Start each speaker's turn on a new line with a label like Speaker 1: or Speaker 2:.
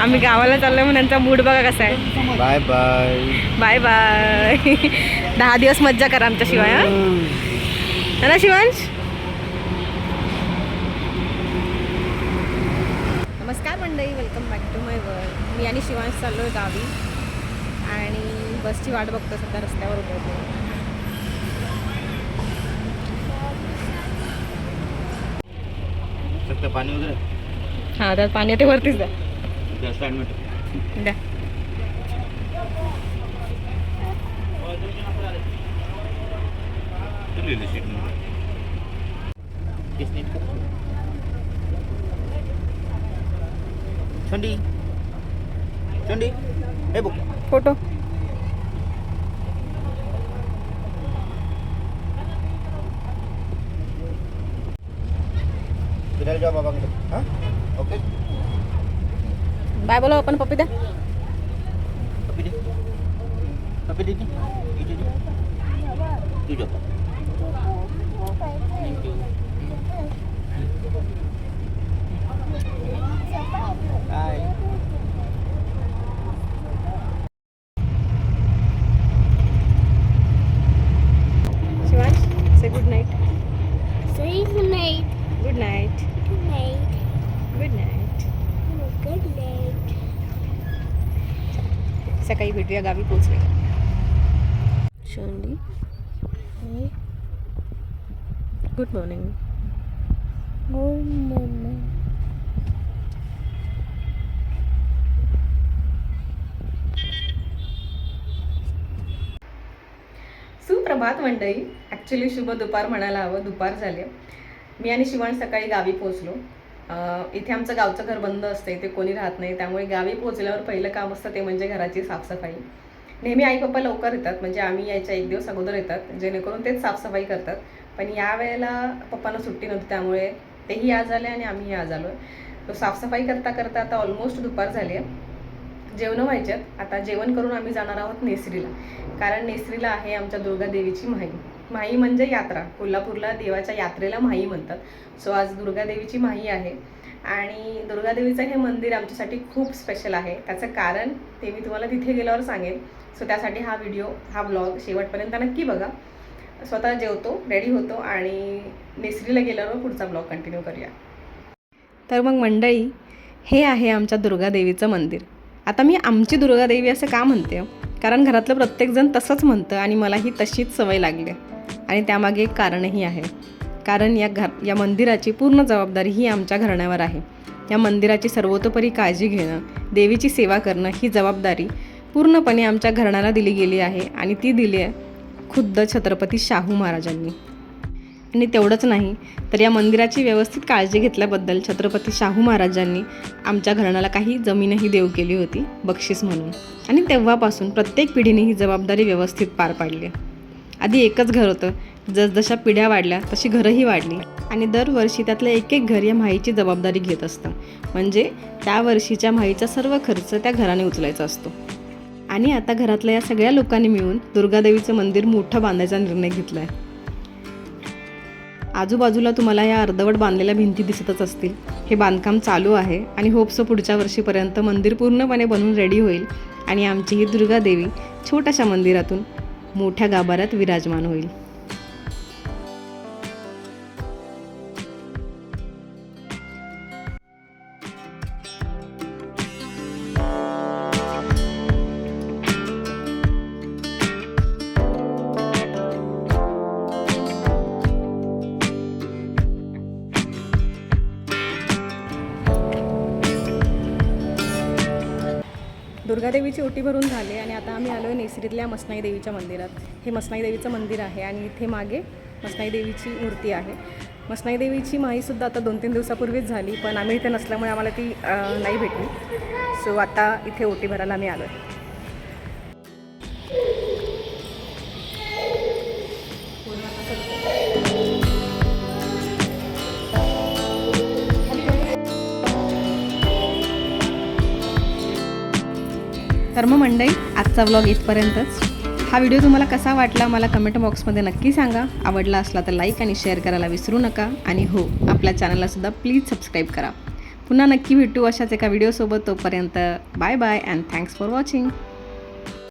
Speaker 1: आम्ही गावाला चाललो म्हणून त्यांचा मूड बघा कसा आहे.
Speaker 2: Bye bye.
Speaker 1: Bye bye. दहा दिवस मज्जा करा आमच्या शिवाय ना शिवांश? नमस्कार मंडळी welcome back to my world मी आणि शिवांश चाललो आहे गावी. आणि बसची वाट बघतो सध्या रस्त्यावर उतरतो
Speaker 2: पाणी वगैरे?
Speaker 1: हां त्यात पाणी ते वरतीच द्या.
Speaker 2: जास्त ॲडमिट
Speaker 1: द्या.
Speaker 2: थंडी थंडी हे बघ. Photo. Dahil
Speaker 1: bang itu, hah? Oke.
Speaker 3: Okay? boleh open
Speaker 1: kopi deh.
Speaker 3: Di. Di.
Speaker 1: Di. Thank
Speaker 3: you. Hai.
Speaker 1: सकाळी भेटूया गावी पोचले शंडी गुड मॉर्निंग
Speaker 3: Good morning.
Speaker 1: सुप्रभात मंडळी ॲक्च्युली शुभ दुपार म्हणायला हवं दुपार झाले मी आणि शिवान सकाळी गावी पोचलो अं, इथे आमचं गावचं घर बंद असतं इथे कोणी राहत नाही. त्यामुळे गावी पोहोचल्यावर पहिलं काम असतं ते म्हणजे घराची साफसफाई. नेहमी आई पप्पा लवकर येतात म्हणजे आम्ही यायच्या एक दिवस अगोदर येतात जेणेकरून तेच साफसफाई करतात. पण या वेळेला पप्पांना सुट्टी नव्हती त्यामुळे तेही आज आले आणि आम्ही आज आलो तो साफसफाई करता करता आता ऑलमोस्ट दुपार झाली आहे. जेवणं व्हायच्यात आता जेवण करून आम्ही जाणार आहोत नेसरीला. कारण नेसरीला आहे आमच्या दुर्गा देवीची माही म्हणजे यात्रा. कोल्हापूरला देवाच्या यात्रेला माही म्हणतात. सो आज दुर्गादेवीची माही माई आहे. आणि दुर्गादेवीचं हे मंदिर आमच्यासाठी खूप स्पेशल आहे. त्याचं कारण ते मी तुम्हाला तिथे गेल्यावर सांगेन. सो त्यासाठी हा व्हिडिओ हा ब्लॉग शेवटपर्यंत नक्की बघा. स्वतः जेवतो रेडी होतो आणि नेसरीला गेल्यावर पुढचा ब्लॉग कंटिन्यू करूया. तर मग मंडळी हे आहे आमच्या दुर्गादेवीचं मंदिर. आता मी आमची दुर्गादेवी असं का म्हणते? कारण घरातलं प्रत्येकजण तसंच म्हणतं आणि मलाही तशीच सवय लागली. आणि त्यामागे एक कारणही आहे. कारण या घर या मंदिराची पूर्ण जबाबदारी ही आमच्या घराण्यावर आहे. या मंदिराची सर्वतोपरी काळजी घेणं देवीची सेवा करणं ही जबाबदारी पूर्णपणे आमच्या घराण्याला दिली गेली आहे आणि ती दिली आहे खुद्द छत्रपती शाहू महाराजांनी. आणि तेवढंच नाही तर या मंदिराची व्यवस्थित काळजी घेतल्याबद्दल छत्रपती शाहू महाराजांनी आमच्या घराण्याला काही जमीनही देऊ केली होती बक्षीस म्हणून. आणि तेव्हापासून प्रत्येक पिढीने ही जबाबदारी व्यवस्थित पार पाडली आधी एकच घर होतं. जसजशा पिढ्या वाढल्या तशी घरंही वाढली. आणि दरवर्षी त्यातलं एक एक घर या माहीची जबाबदारी घेत असतं. म्हणजे त्या वर्षीच्या माहीचा सर्व खर्च त्या घराने उचलायचा असतो. आणि आता घरातल्या या सगळ्या लोकांनी मिळून दुर्गादेवीचं मंदिर मोठं बांधायचा निर्णय घेतला आहे आजूबाजूला तुम्हाला या अर्धवट बांधलेल्या भिंती दिसतच असतील. हे बांधकाम चालू आहे आणि होपसो पुढच्या वर्षीपर्यंत मंदिर पूर्णपणे बनून रेडी होईल. आणि आमची ही दुर्गादेवी छोट्याशा मंदिरातून मोठ्या गाभाऱ्यात विराजमान होईल. दुर्गादेवीची ओटी भरून झाली आणि आता आम्ही आलो आहे नेसरीतल्या मसनाई देवीच्या मंदिरात. हे मसनाई देवीचं मंदिर आहे आणि इथे मागे मसनाई देवीची मूर्ती आहे. मसनाई देवीची माहीसुद्धा आता दोन तीन दिवसापूर्वीच झाली पण आम्ही इथे नसल्यामुळे आम्हाला ती नाही भेटली. सो आता इथे ओटी भरायला आम्ही आलो आहे तर मग मंडई आजचा व्लॉग इथपर्यंतच. हा व्हिडिओ तुम्हाला कसा वाटला मला कमेंट बॉक्समध्ये नक्की सांगा. आवडला असला तर लाईक आणि शेअर करायला विसरू नका. आणि हो आपल्या चॅनललासुद्धा प्लीज सबस्क्राईब करा. पुन्हा नक्की भेटू अशाच एका व्हिडिओसोबत तोपर्यंत bye bye and thanks for watching